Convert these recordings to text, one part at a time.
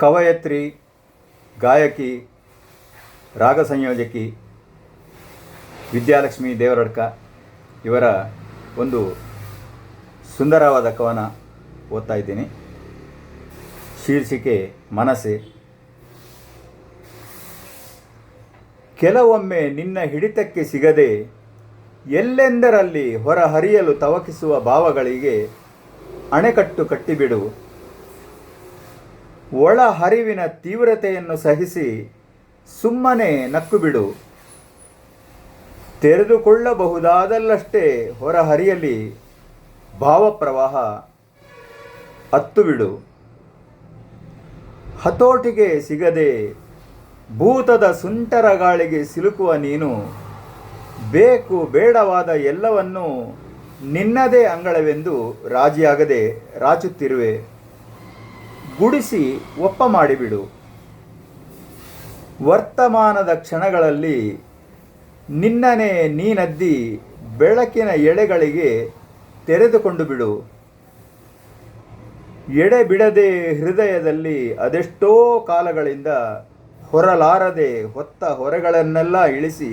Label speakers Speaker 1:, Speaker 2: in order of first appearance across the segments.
Speaker 1: ಕವಯತ್ರಿ, ಗಾಯಕಿ ರಾಗ ಸಂಯೋಜಕಿ ವಿದ್ಯಾಲಕ್ಷ್ಮಿ ದೇವರಡ್ಕ ಇವರ ಒಂದು ಸುಂದರವಾದ ಕವನ ಓದ್ತಾ ಇದ್ದೀನಿ. ಶೀರ್ಷಿಕೆ, ಮನಸ್ಸೆ. ಕೆಲವೊಮ್ಮೆ ನಿನ್ನ ಹಿಡಿತಕ್ಕೆ ಸಿಗದೆ ಎಲ್ಲೆಂದರಲ್ಲಿ ಹೊರಹರಿಯಲು ತವಕಿಸುವ ಭಾವಗಳಿಗೆ ಅಣೆಕಟ್ಟು ಕಟ್ಟಿಬಿಡು. ಒಳ ಹರಿವಿನ ತೀವ್ರತೆಯನ್ನು ಸಹಿಸಿ ಸುಮ್ಮನೆ ನಕ್ಕು ಬಿಡು ತೆರೆದುಕೊಳ್ಳಬಹುದಾದಲ್ಲಷ್ಟೇ ಹೊರಹರಿಯಲಿ ಭಾವಪ್ರವಾಹ ಹತ್ತು ಬಿಡು ಹತೋಟಿಗೆ ಸಿಗದೆ ಭೂತದ ಸುಂಟರ ಗಾಳಿಗೆ ಸಿಲುಕುವ ನೀನು ಬೇಕು ಬೇಡವಾದ ಎಲ್ಲವನ್ನೂ ನಿನ್ನದೇ ಅಂಗಳವೆಂದು ರಾಜಿಯಾಗದೆ ರಾಚುತ್ತಿರುವೆ. ಗುಡಿಸಿ ಒಪ್ಪ ಮಾಡಿಬಿಡು. ವರ್ತಮಾನದ ಕ್ಷಣಗಳಲ್ಲಿ ನಿನ್ನನೇ ನೀನದ್ದಿ ಬೆಳಕಿನ ಎಳೆಗಳಿಗೆ ತೆರೆದುಕೊಂಡು ಬಿಡು. ಎಡೆ ಬಿಡದೆ ಹೃದಯದಲ್ಲಿ ಅದೆಷ್ಟೋ ಕಾಲಗಳಿಂದ ಹೊರಲಾರದೆ ಹೊತ್ತ ಹೊರೆಗಳನ್ನೆಲ್ಲ ಇಳಿಸಿ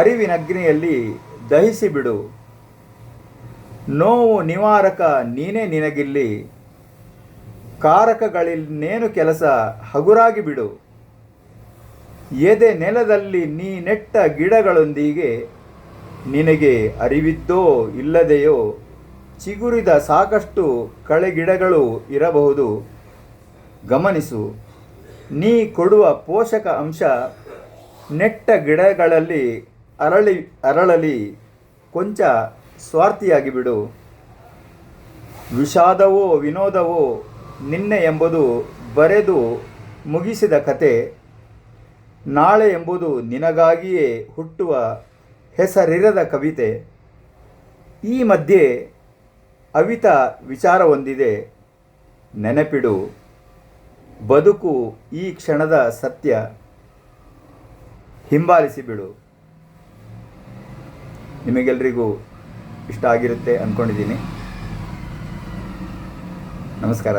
Speaker 1: ಅರಿವಿನಗ್ನಿಯಲ್ಲಿ ದಹಿಸಿ ಬಿಡು ನೋವು ನಿವಾರಕ ನೀನೇ ನಿನಗಿಲ್ಲಿ. ಕಾರಕಗಳಿನ್ನೇನು ಕೆಲಸ ಹಗುರಾಗಿ ಬಿಡು. ಎದೆ ನೆಲದಲ್ಲಿ ನೀ ನೆಟ್ಟ ಗಿಡಗಳೊಂದಿಗೆ ನಿನಗೆ ಅರಿವಿದ್ದೋ ಇಲ್ಲದೆಯೋ ಚಿಗುರಿದ ಸಾಕಷ್ಟು ಕಳೆಗಿಡಗಳು ಇರಬಹುದು. ಗಮನಿಸು, ನೀ ಕೊಡುವ ಪೋಷಕ ಅಂಶ ನೆಟ್ಟ ಗಿಡಗಳಲ್ಲಿ ಅರಳಿ, ಅರಳಲಿ ಕೊಂಚ ಸ್ವಾರ್ಥಿಯಾಗಿ ಬಿಡು. ವಿಷಾದವೋ ವಿನೋದವೋ ನಿನ್ನೆ ಎಂಬುದು ಬರೆದು ಮುಗಿಸಿದ ಕತೆ, ನಾಳೆ ಎಂಬುದು ನಿನಗಾಗಿಯೇ ಹುಟ್ಟುವ ಹೆಸರಿರದ ಕವಿತೆ. ಈ ಮಧ್ಯೆ ಅವಿತ ವಿಚಾರ ಹೊಂದಿದೆ. ನೆನಪಿಡು, ಬದುಕು ಈ ಕ್ಷಣದ ಸತ್ಯ. ಹಿಂಬಾಲಿಸಿ ಬಿಡು ನಿಮಗೆಲ್ರಿಗೂ ಇಷ್ಟ ಆಗಿರುತ್ತೆ ಅಂದ್ಕೊಂಡಿದ್ದೀನಿ ನಮಸ್ಕಾರ.